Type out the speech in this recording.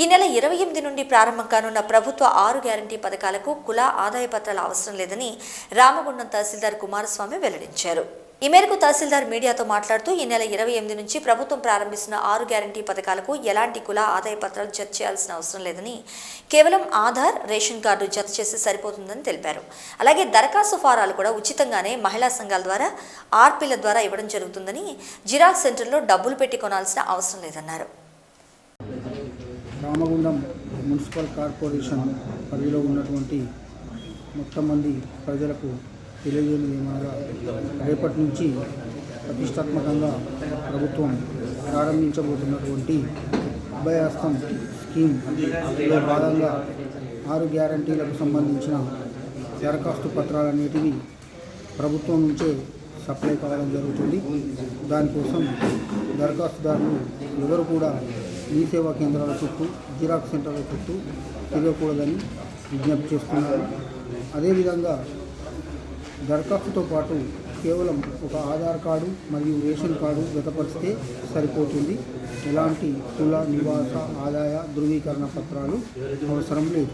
ఈ నెల ఇరవై ఎనిమిది నుండి ప్రారంభం కానున్న ప్రభుత్వ ఆరు గ్యారంటీ పథకాలకు కుల ఆదాయ పత్రాలు అవసరం లేదని రామగుండం తహసీల్దార్ కుమారస్వామి వెల్లడించారు. ఈ మేరకు తహసీల్దార్ మీడియాతో మాట్లాడుతూ ఈ నెల ఇరవై ఎనిమిది నుంచి ప్రభుత్వం ప్రారంభిస్తున్న ఆరు గ్యారంటీ పథకాలకు ఎలాంటి కుల ఆదాయ పత్రాలు జత చేయాల్సిన అవసరం లేదని కేవలం ఆధార్ రేషన్ కార్డు జత చేస్తే సరిపోతుందని తెలిపారు. అలాగే దరఖాస్తు ఫారాలు కూడా ఉచితంగానే మహిళా సంఘాల ద్వారా ఆర్పీల ద్వారా ఇవ్వడం జరుగుతుందని జిరాక్స్ సెంటర్లో డబ్బులు పెట్టి కొనాల్సిన అవసరం లేదన్నారు. రామగుండం మున్సిపల్ కార్పొరేషన్ పరిధిలో ఉన్నటువంటి మొత్తం మంది ప్రజలకు తెలియజేయనిది ఏమనగా రేపటి నుంచి ప్రతిష్టాత్మకంగా ప్రభుత్వం ప్రారంభించబోతున్నటువంటి అభయహస్తం స్కీమ్లో భాగంగా ఆరు గ్యారంటీలకు సంబంధించిన దరఖాస్తు పత్రాలన్నిటివి ప్రభుత్వం నుంచే సప్లై కావడం జరుగుతుంది. దానికోసం దరఖాస్తుదారులు ఎవరు కూడా మీ సేవా కేంద్రాల చుట్టూ జిరాక్స్ సెంటర్ల చుట్టూ తిరగకూడదని విజ్ఞప్తి చేస్తున్నారు. అదేవిధంగా దరఖాస్తుతో పాటు కేవలం ఒక ఆధార్ కార్డు మరియు రేషన్ కార్డు జతపరిస్తే సరిపోతుంది. ఎలాంటి కుల నివాస ఆదాయ ధృవీకరణ పత్రాలు అవసరం లేదు.